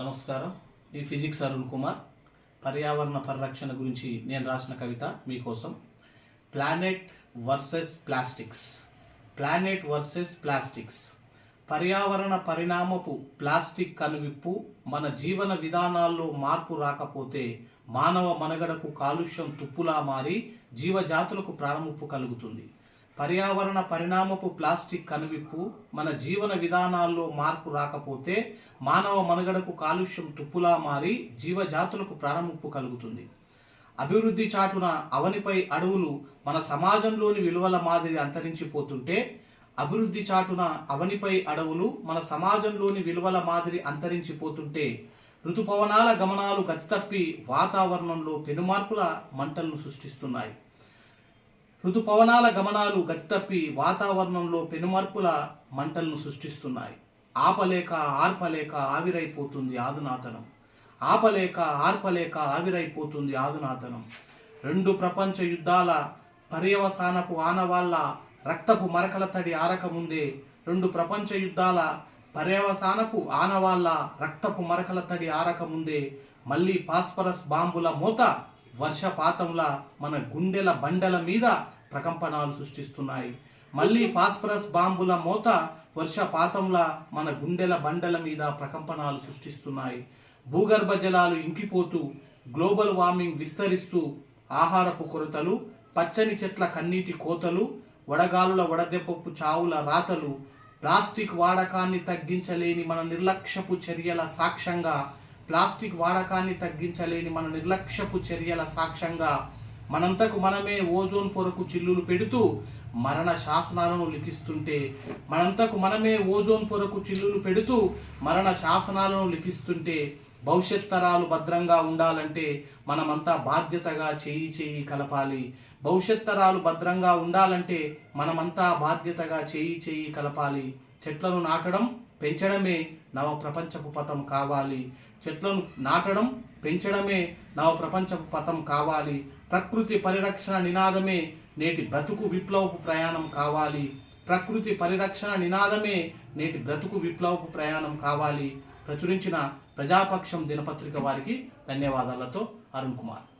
నమస్కారం. ఈ ఫిజిక్స్ అరుణ్ కుమార్. పర్యావరణ పరిరక్షణ గురించి నేను రాసిన కవిత మీకోసం. Planet versus plastics planet versus plastics పర్యావరణ పరిణామపు ప్లాస్టిక్ కనువిప్పు మన జీవన విధానాల్లో మార్పు రాకపోతే మానవ మనుగడకు కాలుష్యం తుప్పులా మారి జీవజాతులకు ప్రాణముప్పు కలుగుతుంది. పర్యావరణ పరిణామపు ప్లాస్టిక్ కనువిప్పు మన జీవన విధానాల్లో మార్పు రాకపోతే మానవ మనుగడకు కాలుష్యం తుప్పులా మారి జీవజాతులకు ప్రాణముప్పు కలుగుతుంది. అభివృద్ధి చాటున అవనిపై అడవులు మన సమాజంలోని విలువల మాదిరి అంతరించిపోతుంటే అభివృద్ధి చాటున అవనిపై అడవులు మన సమాజంలోని విలువల మాదిరి అంతరించిపోతుంటే ఋతుపవనాల గమనాలు గతితప్పి వాతావరణంలో పెనుమార్పుల మంటలను సృష్టిస్తున్నాయి. ఋతుపవనాల గమనాలు గతితప్పి వాతావరణంలో పెనుమార్పుల మంటలను సృష్టిస్తున్నాయి. ఆపలేక ఆర్పలేక ఆవిరైపోతుంది ఆధునాతనం. ఆపలేక ఆర్పలేక ఆవిరైపోతుంది ఆధునాతనం. రెండు ప్రపంచ యుద్ధాల పర్యవసానపు ఆనవాళ్ళ రక్తపు మరకల తడి ఆరకముందే రెండు ప్రపంచ యుద్ధాల పర్యవసానపు ఆనవాళ్ళ రక్తపు మరకల తడి ఆరకముందే మళ్ళీ పాస్పరస్ బాంబుల మూత వర్షపాతంలా మన గుండెల బండల మీద ప్రకంపనాలు సృష్టిస్తున్నాయి. మళ్ళీ పాస్పరస్ బాంబుల మోత వర్షపాతంలా మన గుండెల బండల మీద ప్రకంపనాలు సృష్టిస్తున్నాయి. భూగర్భ జలాలు ఇంకిపోతూ గ్లోబల్ వార్మింగ్ విస్తరిస్తూ ఆహారపు కొరతలు పచ్చని చెట్ల కన్నీటి కోతలు వడగాలుల వడదెబ్బపు చావుల రాతలు ప్లాస్టిక్ వాడకాన్ని తగ్గించలేని మన నిర్లక్ష్యపు చర్యల సాక్ష్యంగా ప్లాస్టిక్ వాడకాన్ని తగ్గించలేని మన నిర్లక్ష్యపు చర్యల సాక్ష్యంగా మనంతకు మనమే ఓజోన్ పొరకు చిల్లులు పెడుతూ మరణ శాసనాలను లిఖిస్తుంటే మనంతకు మనమే ఓజోన్ పొరకు చిల్లులు పెడుతూ మరణ శాసనాలను లిఖిస్తుంటే భవిష్యత్ తరాలు భద్రంగా ఉండాలంటే మనమంతా బాధ్యతగా చేయి చేయి కలపాలి. భవిష్యత్ తరాలు భద్రంగా ఉండాలంటే మనమంతా బాధ్యతగా చేయి చేయి కలపాలి. చెట్లను నాటడం పెంచడమే నవ ప్రపంచపు పథం కావాలి. చెట్లను నాటడం పెంచడమే నవ ప్రపంచపు పథం కావాలి. ప్రకృతి పరిరక్షణ నినాదమే నేటి బ్రతుకు విప్లవపు ప్రయాణం కావాలి. ప్రకృతి పరిరక్షణ నినాదమే నేటి బ్రతుకు విప్లవపు ప్రయాణం కావాలి. ప్రచురించిన ప్రజాపక్షం దినపత్రిక వారికి ధన్యవాదాలతో అరుణ్ కుమార్.